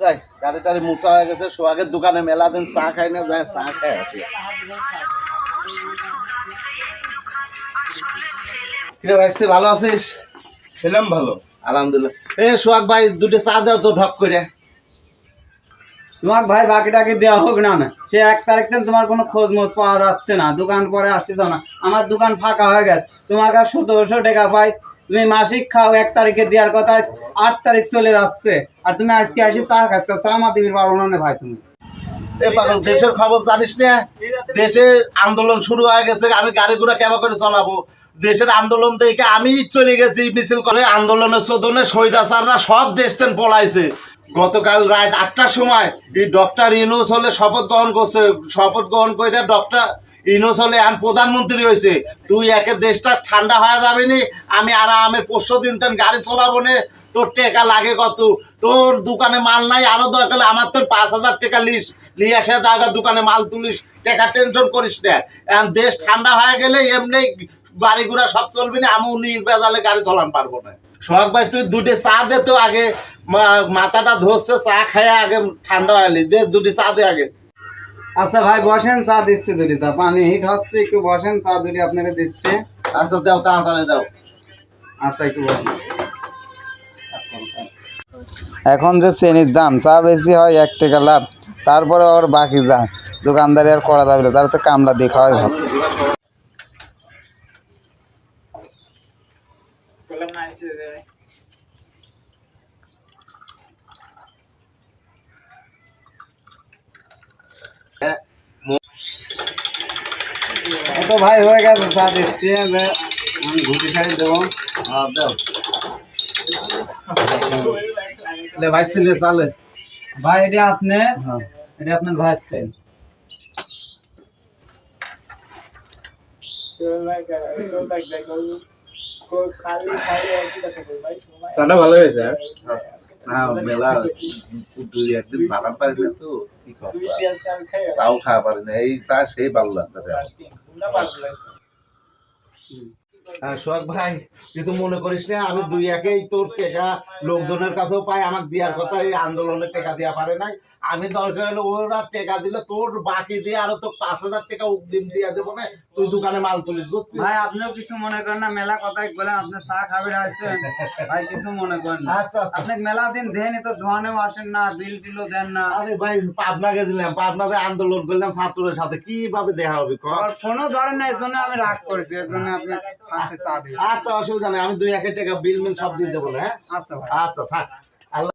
যাই গাড়ি টাড়ি মুসা হয়ে গেছে সোহাগের দোকানে মেলা দিন চা খাই না যায় চা খাই আসি কিরে ভাইস্তি ভালো আছিস? ছিলাম ভালো। আলহামদুলিল্লাহ। এ সোহাগ ভাই দুটো চা দাও তো ঢক করে। তোমার ভাই বাকিটাকে দেওয়া হোক না না। সে এক তারিখ দিন তোমার কোনো খোঁজ মোজ পাওয়া যাচ্ছে না। দোকান পরে আসতেছ না। আমার দোকান ফাঁকা হয়ে গেছে। তোমার কাছে সতেরোশো টাকা পাই। তুমি মাসিক খাও, এক তারিখে দেওয়ার কথা আট তারিখ চলে যাচ্ছে। আর তুমি আজকে আসি চা খাচ্ছ, চা মা দিবির পারো ভাই তুমি। দেশের খবর জানিস না? দেশে আন্দোলন শুরু হয়ে গেছে, আমি গাড়ি ঘোড়া কেমন করে চলাবো? দেশের আন্দোলন থেকে আমি চলে গেছি, মিছিল করে আন্দোলনের চোদনে স্বৈরাচাররা সব দেশ থেকে পলাইছে। গতকাল রাত আটটার সময় এই ডক্টর ইউনুস হলে শপথ গ্রহণ করছে, শপথ গ্রহণ করে ডক্টর ইউনুস হলে এখন প্রধানমন্ত্রী হয়েছে। তুই একে দেশটা ঠান্ডা হয়ে যাবে নি, আমি আরামে পরশু দিন তেন গাড়ি চালাবো নে, তোর টাকা লাগে কত? তোর দোকানে মাল নাই, আরও দরকার আমার তোর পাঁচ হাজার টাকা লিস। নিয়ে আসে দাগা দোকানে মাল তুলিস, টাকা টেনশন করিস না। এখন দেশ ঠান্ডা হয়ে গেলে এমনি গাড়ি ঘোড়া সব চলবে না আমি নির্বেজালে গাড়ি চালান পারব না। সোহাগ ভাই, তুই দুটি চা দে তো আগে। মাথাটা ধরছে, চা খায় আগে ঠান্ডা হয়নি দে দুটি চা দে আগে। আচ্ছা ভাই বসেন চা দিচ্ছি দুটি। চা পানি হিট হচ্ছে একটু বসেন চা দুটি আপনাকে দিচ্ছে। আচ্ছা দাও তাড়াতাড়ি দাও। আচ্ছা একটু বসেন। এখন যে চেনির দাম চা বেশি হয় এক টাকা লাভ তারপরে ওর বাকি যা দোকানদারি আর করা যাবে তার তো কামলা দিয়ে খাওয়াই ভালো তো ভাই হয়ে গেছে চা দিচ্ছি আমি ঘুটি শাড়ি দেবো চালে। ভাই এটা আপনি হ্যাঁ। এটা আপনার ভাই চাটা ভালো হয়েছে হ্যাঁ? না, মেলা দুই একদিন বানান পারি না তো চাও খাওয়া পারি না এই চা সেই ভালো লাগতেছে সোহাগ ভাই কিছু মনে করিস না আমি দুই একেই তোর টেকা লোকজনের কাছেও পাই আমার দেওয়ার কথা এই আন্দোলনের টেকা দেওয়া পারে নাই। আমি দরকার হলে ওরা টেকা দিলে তোর বাকি দিয়ে আরও তো পাঁচ হাজার টাকা অগ্রিম দিয়ে দেবো না তুই দোকানে মাল তুলিস বুঝছিস? ভাই আপনিও কিছু মনে করেন না মেলা কথাই বলেন আপনি চা খাবেন আসছেন ভাই কিছু মনে করেন না। আচ্ছা আচ্ছা। আপনি মেলা দিন দেনই তো ধোয়ানেও আসেন না বিল টিলও দেন না। আরে ভাই পাবনা গেছিলাম পাবনাতে আন্দোলন করলাম ছাত্রদের সাথে কীভাবে দেখা হবে ফোনও ধরেন না এর জন্য আমি রাগ করেছি এর জন্য আপনি আচ্ছা অসুবিধা নেই। আমি দুই এক টাকা বিল মিল সব দিয়ে দেবো হ্যাঁ? আচ্ছা আচ্ছা থাক।